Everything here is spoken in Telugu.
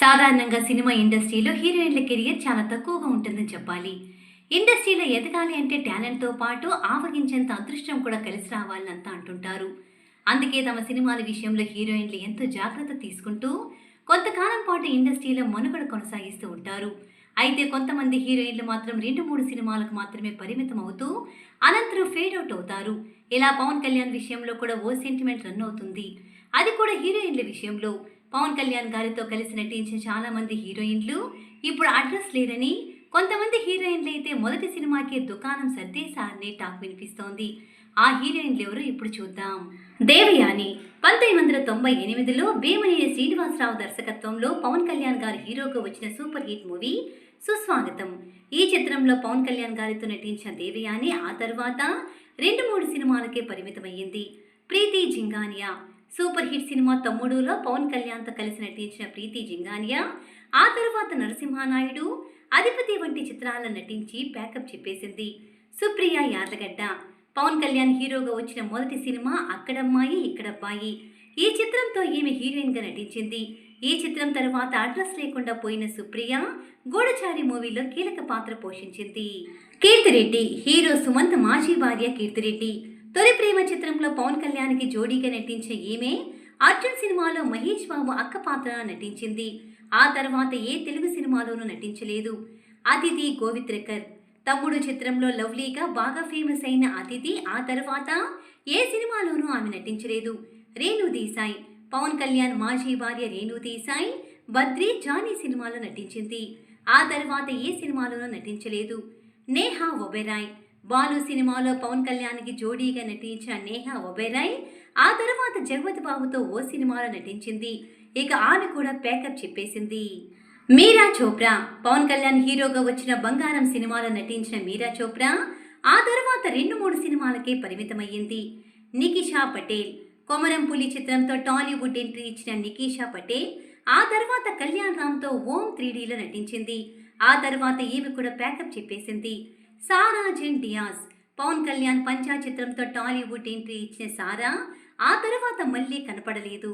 సాధారణంగా సినిమా ఇండస్ట్రీలో హీరోయిన్ల కెరియర్ చాలా తక్కువగా ఉంటుందని చెప్పాలి. ఇండస్ట్రీలో ఎదగాలి అంటే టాలెంట్తో పాటు ఆవగించేంత అదృష్టం కూడా కలిసి రావాలని అంటుంటారు. అందుకే తమ సినిమాల విషయంలో హీరోయిన్లు ఎంతో జాగ్రత్త తీసుకుంటూ కొంతకాలం పాటు ఇండస్ట్రీలో మనుగడ కొనసాగిస్తూ ఉంటారు. అయితే కొంతమంది హీరోయిన్లు మాత్రం రెండు మూడు సినిమాలకు మాత్రమే పరిమితం అవుతూ అనంతరం ఫేడ్ అవుట్ అవుతారు. ఇలా పవన్ కళ్యాణ్ విషయంలో కూడా ఓ సెంటిమెంట్ రన్ అవుతుంది. అది కూడా హీరోయిన్ల విషయంలో. పవన్ కళ్యాణ్ గారితో కలిసి నటించిన చాలా మంది హీరోయిన్లు. ఇప్పుడు అడ్రస్ లేరని కొంతమంది హీరోయిన్లు అయితే మొదటి సినిమాకి దుకాణం సర్దేశారని టాక్ వినిపిస్తోంది. ఆ హీరోయిన్లు ఎవరు ఇప్పుడు చూద్దాం. దేవయాని పంతొమ్మిది వందల తొంభై ఎనిమిదిలో భీమనేని శ్రీనివాసరావు దర్శకత్వంలో పవన్ కళ్యాణ్ గారి హీరోగా వచ్చిన సూపర్ హిట్ మూవీ సుస్వాగతం. ఈ చిత్రంలో పవన్ కళ్యాణ్ గారితో నటించిన దేవయాని ఆ తర్వాత రెండు మూడు సినిమాలకే పరిమితమయ్యింది. Preeti Jhingania super hit cinema తమ్ముడులో Pawan కళ్యాణ్తో కలిసి నటించిన ప్రీతి జింగానియా ఆ తర్వాత నరసింహానాయుడు అధిపతి వంటి చిత్రాల్లో నటించి బ్యాకప్ చెప్పేసింది. సుప్రియ యార్లగడ్డ పవన్ కళ్యాణ్ హీరోగా వచ్చిన మొదటి సినిమా అక్కడమ్మాయి ఇక్కడబ్బాయి. ఈ చిత్రంతో ఈమె హీరోయిన్గా నటించింది. ఈ చిత్రం తర్వాత అడ్రస్ లేకుండా పోయిన సుప్రియ గూఢచారి మూవీలో కీలక పాత్ర పోషించింది. కీర్తిరెడ్డి హీరో సుమంత్ మాజీ భార్య కీర్తిరెడ్డి తొలి చిత్రంలో పవన్ కళ్యాణ్కి జోడీగా నటించిన ఈమె అర్జున్ సినిమాలో మహేష్ బాబు అక్క పాత్ర నటించింది. ఆ తర్వాత ఏ తెలుగు సినిమాలోనూ నటించలేదు. అతిథి గోవిత్రకర్. తమ్ముడు చిత్రంలో లవ్లీగా బాగా ఫేమస్ అయిన అతిథి ఆ తర్వాత ఏ సినిమాలోనూ ఆమె నటించలేదు. రేణు దేశాయ్. పవన్ కళ్యాణ్ మాజీ భార్య రేణు దేశాయ్ బద్రి జానీ సినిమాలో నటించింది. ఆ తర్వాత ఏ సినిమాలోనూ నటించలేదు. నేహా ఒబెరాయ్. బాలు సినిమాలో పవన్ కళ్యాణ్కి జోడీగా నటించిన నేహా ఒబెరాయ్ ఆ తర్వాత జగపతి బాబుతో ఓ సినిమాలో నటించింది. ఇక ఆమె కూడా ప్యాకప్ చెప్పేసింది. మీరా చోప్రా పవన్ కళ్యాణ్ హీరోగా వచ్చిన బంగారం సినిమాలో నటించిన మీరా చోప్రా ఆ తర్వాత రెండు మూడు సినిమాలకే పరిమితమయ్యింది. నికిషా పటేల్ కొమరం పులి చిత్రంతో టాలీవుడ్ ఎంట్రీ ఇచ్చిన నికిషా పటేల్ ఆ తర్వాత కళ్యాణ్ రామ్తో ఓం త్రీడీలో నటించింది. ఆ తర్వాత ఈమె కూడా ప్యాకప్ చెప్పేసింది. Sarah Jane Dias Pawan Kalyan Pancha చిత్రంతో టాలీవుడ్ ఎంట్రీ ఇచ్చిన సారా ఆ తర్వాత మళ్ళీ కనపడలేదు.